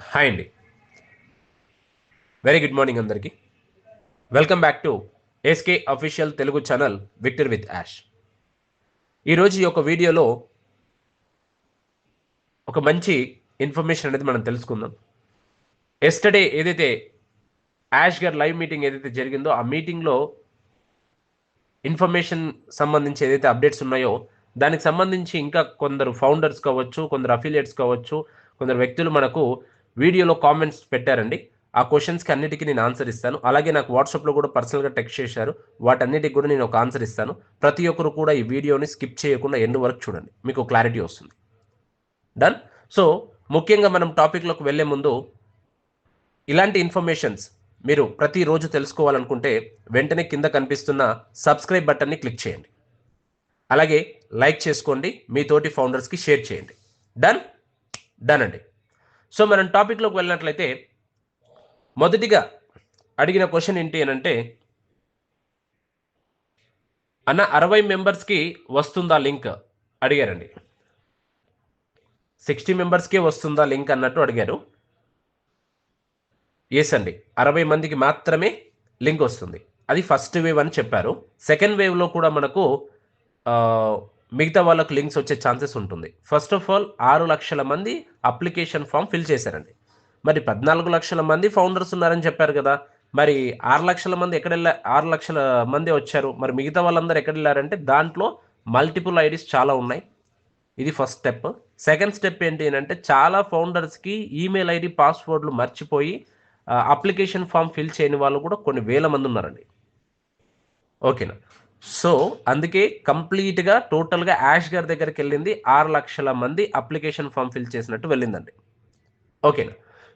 Hi అండి. Very good morning అందరికీ. Welcome back to SK official Telugu channel Victor with Yash ఈరోజు ఈ యొక్క వీడియోలో ఒక మంచి ఇన్ఫర్మేషన్ అనేది మనం తెలుసుకుందాం. ఎస్టర్డే ఏదైతే యాష్ గారు లైవ్ మీటింగ్ ఏదైతే జరిగిందో ఆ మీటింగ్లో ఇన్ఫర్మేషన్ సంబంధించి ఏదైతే అప్డేట్స్ ఉన్నాయో దానికి సంబంధించి ఇంకా కొందరు ఫౌండర్స్ కావచ్చు కొందరు అఫిలియేట్స్ కావచ్చు కొందరు వ్యక్తులు మనకు వీడియోలో కామెంట్స్ పెట్టారండి. ఆ క్వశ్చన్స్కి అన్నిటికీ నేను ఆన్సర్ ఇస్తాను. అలాగే నాకు వాట్సాప్లో కూడా పర్సనల్గా టెక్స్ట్ చేశారు. వాటన్నిటికి కూడా నేను ఒక ఆన్సర్ ఇస్తాను. ప్రతి ఒక్కరు కూడా ఈ వీడియోని స్కిప్ చేయకుండా ఎండ్ వరకు చూడండి. మీకు క్లారిటీ వస్తుంది. డన్ సో ముఖ్యంగా మనం టాపిక్లోకి వెళ్ళే ముందు ఇలాంటి ఇన్ఫర్మేషన్స్ మీరు ప్రతిరోజు తెలుసుకోవాలనుకుంటే వెంటనే కింద కనిపిస్తున్న సబ్స్క్రైబ్ బటన్ని క్లిక్ చేయండి. అలాగే లైక్ చేసుకోండి. మీ తోటి ఫౌండర్స్కి షేర్ చేయండి. డన్ డన్ అండి. సో మనం టాపిక్లోకి వెళ్ళినట్లయితే మొదటిగా అడిగిన క్వశ్చన్ ఏంటి అని అంటే అన్న అరవై మెంబర్స్కి వస్తుందా లింక్ అడిగారండి. సిక్స్టీ మెంబర్స్కే వస్తుందా లింక్ అన్నట్టు అడిగారు. ఎస్ అండి. అరవై మందికి మాత్రమే లింక్ వస్తుంది. అది ఫస్ట్ వేవ్ అని చెప్పారు. సెకండ్ వేవ్లో కూడా మనకు మిగతా వాళ్ళకు లింక్స్ వచ్చే ఛాన్సెస్ ఉంటుంది. ఫస్ట్ ఆఫ్ ఆల్ ఆరు లక్షల మంది అప్లికేషన్ ఫామ్ ఫిల్ చేశారండి. మరి పద్నాలుగు లక్షల మంది ఫౌండర్స్ ఉన్నారని చెప్పారు కదా. మరి ఆరు లక్షల మంది ఎక్కడ ఆరు లక్షల మంది వచ్చారు. మరి మిగతా వాళ్ళందరూ ఎక్కడ వెళ్ళారంటే దాంట్లో మల్టిపుల్ ఐడీస్ చాలా ఉన్నాయి. ఇది ఫస్ట్ స్టెప్ సెకండ్ స్టెప్ ఏంటి అంటే చాలా ఫౌండర్స్కి ఈమెయిల్ ఐడి పాస్వర్డ్లు మర్చిపోయి అప్లికేషన్ ఫామ్ ఫిల్ చేయని వాళ్ళు కూడా కొన్ని వేల మంది ఉన్నారండి. ఓకేనా సో అందుకే కంప్లీట్గా టోటల్గా యాష్ గారి దగ్గరికి వెళ్ళింది. ఆరు లక్షల మంది అప్లికేషన్ ఫామ్ ఫిల్ చేసినట్టు వెళ్ళిందండి. ఓకేనా?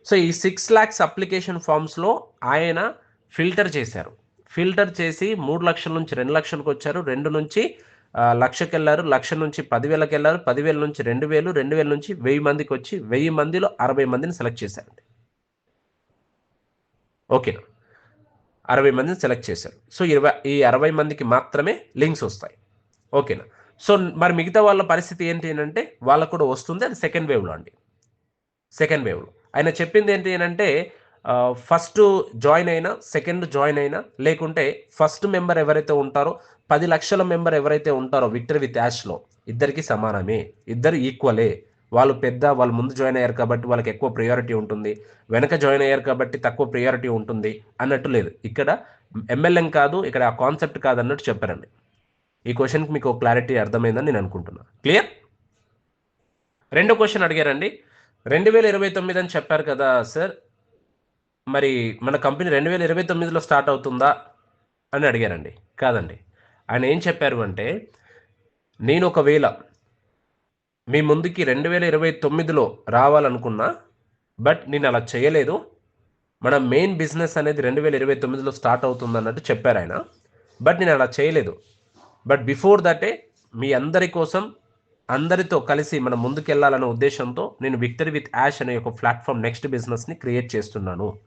సో ఈ సిక్స్ ల్యాక్స్ అప్లికేషన్ ఫామ్స్లో ఆయన ఫిల్టర్ చేశారు. ఫిల్టర్ చేసి మూడు లక్షల నుంచి రెండు లక్షలకు వచ్చారు. రెండు నుంచి లక్షకి వెళ్ళారు లక్ష నుంచి పదివేలకు వెళ్ళారు పదివేల నుంచి రెండు వేలు. రెండు వేల నుంచి వెయ్యి మందికి వచ్చి వెయ్యి మందిలో అరవై మందిని సెలెక్ట్ చేశారండి. ఓకేనా? అరవై మందిని సెలెక్ట్ చేశారు. సో ఇరవై ఈ అరవై మందికి మాత్రమే లింక్స్ వస్తాయి. ఓకేనా? సో మరి మిగతా వాళ్ళ పరిస్థితి ఏంటి అంటే వాళ్ళకు కూడా వస్తుంది అది సెకండ్ వేవ్లో అండి. సెకండ్ వేవ్లో. ఆయన చెప్పింది ఏంటి అంటే ఫస్ట్ జాయిన్ అయినా సెకండ్ జాయిన్ అయినా లేకుంటే ఫస్ట్ మెంబర్ ఎవరైతే ఉంటారో పది లక్షల మెంబర్ ఎవరైతే ఉంటారో విక్టర్ విత్ యాష్లో ఇద్దరికి సమానమే. ఇద్దరు ఈక్వలే. వాళ్ళు పెద్ద వాళ్ళు ముందు జాయిన్ అయ్యారు కాబట్టి వాళ్ళకి ఎక్కువ ప్రియారిటీ ఉంటుంది. వెనక జాయిన్ అయ్యారు కాబట్టి తక్కువ ప్రియారిటీ ఉంటుంది అన్నట్టు లేదు. ఇక్కడ ఎంఎల్ఎం కాదు ఇక్కడ ఆ కాన్సెప్ట్ కాదు అన్నట్టు చెప్పారండి. ఈ క్వశ్చన్కి మీకు క్లారిటీ అర్థమైందని నేను అనుకుంటున్నాను క్లియర్ రెండో క్వశ్చన్ అడిగారండి. రెండు వేల ఇరవై తొమ్మిది అని చెప్పారు కదా సార్ మరి మన కంపెనీ రెండు వేల ఇరవై తొమ్మిదిలో స్టార్ట్ అవుతుందా అని అడిగారండి. కాదండి. ఆయన ఏం చెప్పారు అంటే నేను ఒకవేళ మీ ముందుకి రెండు వేల ఇరవై తొమ్మిదిలో రావాలనుకున్నా బట్ నేను అలా చేయలేదు. మన మెయిన్ బిజినెస్ అనేది రెండు వేల ఇరవై తొమ్మిదిలో స్టార్ట్ అవుతుంది అన్నట్టు చెప్పారు ఆయన. బట్ నేను అలా చేయలేదు. బట్ బిఫోర్ దటే మీ అందరి కోసం అందరితో కలిసి మనం ముందుకెళ్ళాలనే ఉద్దేశంతో నేను విక్టరీ విత్ యాష్ అనే ఒక ప్లాట్ఫామ్ నెక్స్ట్ బిజినెస్ని క్రియేట్ చేస్తున్నాను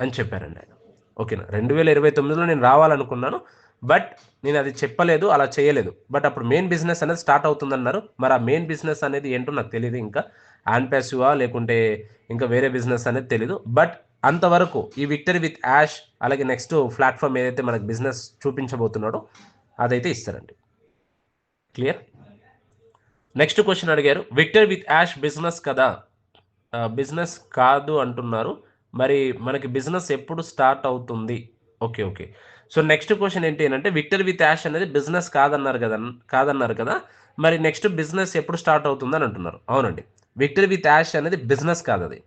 అని చెప్పారండి ఆయన. ఓకేనా? రెండు వేల ఇరవై తొమ్మిదిలో నేను రావాలనుకున్నాను. బట్ నేను అది చెప్పలేదు అలా చేయలేదు. బట్ అప్పుడు మెయిన్ బిజినెస్ అనేది స్టార్ట్ అవుతుందన్నారు. మరి ఆ మెయిన్ బిజినెస్ అనేది ఏంటో నాకు తెలియదు ఇంకా. యాన్పాసివా లేకుంటే ఇంకా వేరే బిజినెస్ అనేది తెలియదు బట్ అంతవరకు ఈ విక్టరీ విత్ యాష్ అలాగే నెక్స్ట్ ప్లాట్ఫామ్ ఏదైతే మనకు బిజినెస్ చూపించబోతున్నాడో అదైతే ఇస్తారండి. క్లియర్ నెక్స్ట్ క్వశ్చన్ అడిగారు. విక్టర్ విత్ యాష్ బిజినెస్ కదా? బిజినెస్ కాదు అంటున్నారు. మరి మనకి బిజినెస్ ఎప్పుడు స్టార్ట్ అవుతుంది? Okay okay. So next question ఏంటి అంటే విక్టర్ విత్ యాష్ అనేది బిజినెస్ కాదన్నారు కదా కాదన్నారు కదా మరి నెక్స్ట్ బిజినెస్ ఎప్పుడు స్టార్ట్ అవుతుంది అని అంటున్నారు. అవునండి. విక్టర్ విత్ యాష్ అనేది బిజినెస్ కాదు అది.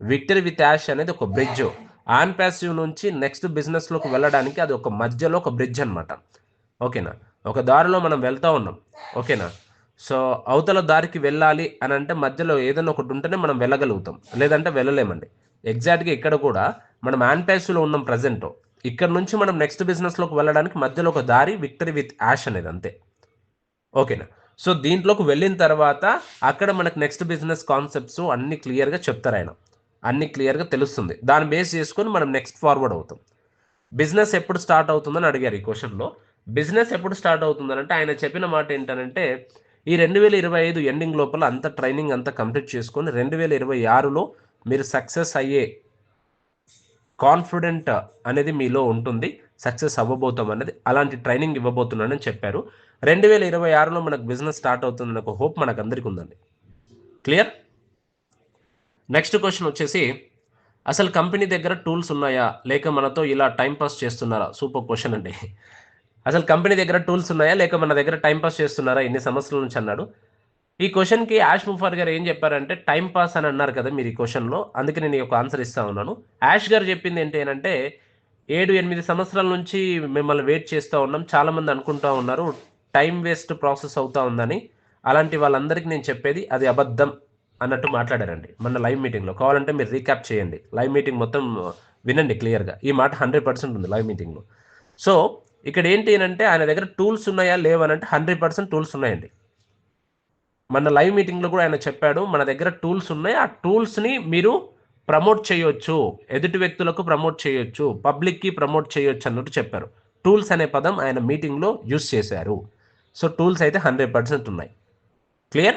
విక్టర్ విత్ యాష్ అనేది ఒక బ్రిడ్జ్. ఆన్ ప్యాసివ్ నుంచి నెక్స్ట్ బిజినెస్లోకి వెళ్ళడానికి అది ఒక మధ్యలో ఒక బ్రిడ్జ్ అనమాట ఓకేనా? ఒక దారిలో మనం వెళ్తూ ఉన్నాం. ఓకేనా? సో అవతల దారికి వెళ్ళాలి అని అంటే మధ్యలో ఏదైనా ఒకటి ఉంటేనే మనం వెళ్ళగలుగుతాం. లేదంటే వెళ్ళలేమండి. ఎగ్జాక్ట్గా ఇక్కడ కూడా మనం యాన్పాస్లో ఉన్నాం ప్రజెంట్. ఇక్కడ నుంచి మనం నెక్స్ట్ బిజినెస్లోకి వెళ్ళడానికి మధ్యలో ఒక దారి విక్టరీ విత్ యాష్ అనేది అంతే. ఓకేనా సో దీంట్లోకి వెళ్ళిన తర్వాత అక్కడ మనకు నెక్స్ట్ బిజినెస్ కాన్సెప్ట్స్ అన్ని క్లియర్గా చెప్తారు ఆయన. అన్ని క్లియర్గా తెలుస్తుంది. దాన్ని బేస్ చేసుకొని మనం నెక్స్ట్ ఫార్వర్డ్ అవుతాం. బిజినెస్ ఎప్పుడు స్టార్ట్ అవుతుందని అడిగారు ఈ క్వశ్చన్లో బిజినెస్ ఎప్పుడు స్టార్ట్ అవుతుందని అంటే ఆయన చెప్పిన మాట ఏంటంటే ఈ రెండు వేల ఇరవై ఐదు ఎండింగ్ లోపల అంత ట్రైనింగ్ అంతా కంప్లీట్ చేసుకొని రెండు వేల ఇరవై ఆరులో మీరు సక్సెస్ అయ్యే కాన్ఫిడెంట్ అనేది మీలో ఉంటుంది సక్సెస్ అవ్వబోతాం అనేది అలాంటి ట్రైనింగ్ ఇవ్వబోతున్నానని చెప్పారు. రెండు వేల ఇరవై ఆరులో మనకు బిజినెస్ స్టార్ట్ అవుతుందని ఒక హోప్ మనకు అందరికీ ఉందండి. క్లియర్? నెక్స్ట్ క్వశ్చన్ వచ్చేసి అసలు కంపెనీ దగ్గర టూల్స్ ఉన్నాయా? లేక మనతో ఇలా టైం పాస్ చేస్తున్నారా? సూపర్ క్వశ్చన్ అండి. అసలు కంపెనీ దగ్గర టూల్స్ ఉన్నాయా? లేక మన దగ్గర టైం పాస్ చేస్తున్నారా? ఎన్ని సంవత్సరాల నుంచి అన్నాడు. ఈ క్వశ్చన్కి యాష్ ముఫార్ గారు ఏం చెప్పారంటే టైం పాస్ అని అన్నారు కదా మీరు ఈ క్వశ్చన్లో అందుకే నేను ఒక ఆన్సర్ ఇస్తా ఉన్నాను. యాష్ గారు చెప్పింది ఏంటి అంటే ఏడు ఎనిమిది సంవత్సరాల నుంచి మిమ్మల్ని వెయిట్ చేస్తూ ఉన్నాం. చాలామంది అనుకుంటా ఉన్నారు. టైం వేస్ట్ ప్రాసెస్ అవుతా ఉందని. అలాంటి వాళ్ళందరికీ నేను చెప్పేది అది అబద్ధం అన్నట్టు మాట్లాడారండి. మన లైవ్ మీటింగ్లో కావాలంటే మీరు రీక్యాప్ చేయండి. లైవ్ మీటింగ్ మొత్తం వినండి క్లియర్గా. ఈ మాట హండ్రెడ్ పర్సెంట్ ఉంది లైవ్ మీటింగ్లో. సో ఇక్కడ ఏంటి అంటే ఆయన దగ్గర టూల్స్ ఉన్నాయా లేవనంటే హండ్రెడ్ పర్సెంట్ టూల్స్ ఉన్నాయండి. మన లైవ్ మీటింగ్లో కూడా ఆయన చెప్పాడు మన దగ్గర టూల్స్ ఉన్నాయి. ఆ టూల్స్ని మీరు ప్రమోట్ చేయొచ్చు. ఎదుటి వ్యక్తులకు ప్రమోట్ చేయొచ్చు. పబ్లిక్కి ప్రమోట్ చేయొచ్చు అన్నట్టు చెప్పారు. టూల్స్ అనే పదం ఆయన మీటింగ్లో యూస్ చేశారు. సో టూల్స్ అయితే హండ్రెడ్ పర్సెంట్ ఉన్నాయి. క్లియర్?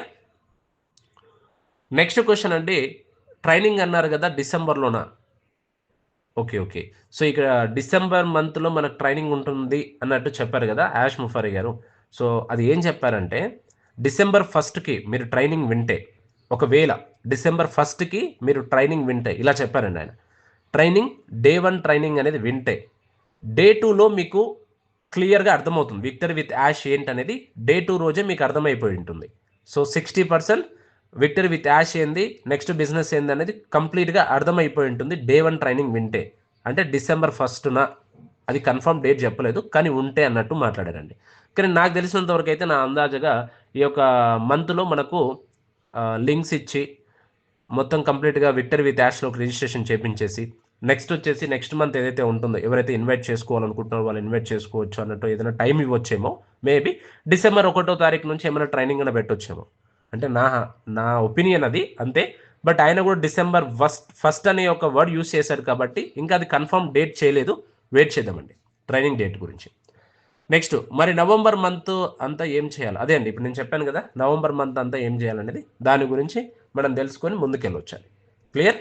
నెక్స్ట్ క్వశ్చన్ అండి. ట్రైనింగ్ అన్నారు కదా డిసెంబర్లోనా. Okay okay. సో ఇక్కడ డిసెంబర్ మంత్లో మనకు ట్రైనింగ్ ఉంటుంది అన్నట్టు చెప్పారు కదా యాష్ ముఫారి గారు. సో అది ఏం చెప్పారంటే డిసెంబర్ ఫస్ట్కి మీరు ట్రైనింగ్ వింటే ఒకవేళ డిసెంబర్ ఫస్ట్కి మీరు ట్రైనింగ్ వింటే ఇలా చెప్పారండి ఆయన. ట్రైనింగ్ డే వన్ ట్రైనింగ్ అనేది వింటే డే టూలో మీకు క్లియర్గా అర్థమవుతుంది. విక్టర్ విత్ యాష్ ఏంటనేది డే టూ రోజే మీకు అర్థమైపోయి ఉంటుంది. So sixty percent victor with Yash ఏంది నెక్స్ట్ బిజినెస్ ఏంది అనేది కంప్లీట్గా అర్థమైపోయి ఉంటుంది. డే వన్ ట్రైనింగ్ వింటే. అంటే డిసెంబర్ ఫస్ట్న అది కన్ఫర్మ్ డేట్ చెప్పలేదు కానీ ఉంటే అన్నట్టు మాట్లాడారండి. కానీ నాకు తెలిసినంత వరకు అయితే నా అందాజగా ఈ యొక్క మంత్లో మనకు లింక్స్ ఇచ్చి మొత్తం కంప్లీట్గా విక్టర్ విత్ యాష్లోకి రిజిస్ట్రేషన్ చేపించేసి నెక్స్ట్ వచ్చేసి నెక్స్ట్ మంత్ ఏదైతే ఉంటుందో ఎవరైతే ఇన్వైట్ చేసుకోవాలనుకుంటున్నారో వాళ్ళు ఇన్వైట్ చేసుకోవచ్చు అన్నట్టు ఏదైనా టైం ఇవ్వచ్చేమో మేబీ డిసెంబర్ ఒకటో తారీఖు నుంచి ఏమైనా ట్రైనింగ్ అయినా పెట్టొచ్చేమో. అంటే నా నా ఒపీనియన్ అది అంతే. బట్ ఆయన కూడా డిసెంబర్ ఫస్ట్ ఫస్ట్ అనే ఒక వర్డ్ యూస్ చేశారు కాబట్టి ఇంకా అది కన్ఫర్మ్ డేట్ చేయలేదు. వెయిట్ చేద్దామండి. ట్రైనింగ్ డేట్ గురించి. నెక్స్ట్ మరి నవంబర్ మంత్ అంతా ఏం చేయాలి? అదే అండి ఇప్పుడు నేను చెప్పాను కదా నవంబర్ మంత్ అంతా ఏం చేయాలనేది దాని గురించి మనం తెలుసుకొని ముందుకెళ్ళొచ్చాలి క్లియర్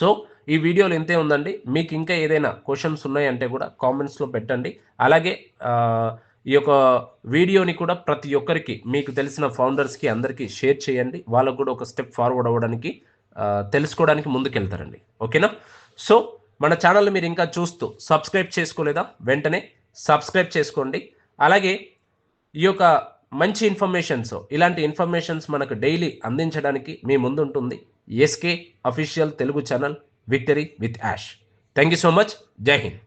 సో ఈ వీడియోలు ఇంతే ఉందండి. మీకు ఇంకా ఏదైనా క్వశ్చన్స్ ఉన్నాయంటే కూడా కామెంట్స్లో పెట్టండి. అలాగే ఈ యొక్క వీడియోని కూడా ప్రతి ఒక్కరికి మీకు తెలిసిన ఫౌండర్స్కి అందరికీ షేర్ చేయండి. వాళ్ళకు కూడా ఒక స్టెప్ ఫార్వర్డ్ అవ్వడానికి తెలుసుకోవడానికి ముందుకెళ్తారండి. ఓకేనా సో మన ఛానల్ మీరు ఇంకా చూస్తూ సబ్స్క్రైబ్ చేసుకోలేదా? వెంటనే సబ్స్క్రైబ్ చేసుకోండి. అలాగే ఈ యొక్క మంచి ఇన్ఫర్మేషన్స్ ఇలాంటి ఇన్ఫర్మేషన్స్ మనకు డైలీ అందించడానికి మీ ముందుంటుంది. SK official Telugu channel victory with Yash thank you so much Jai Hind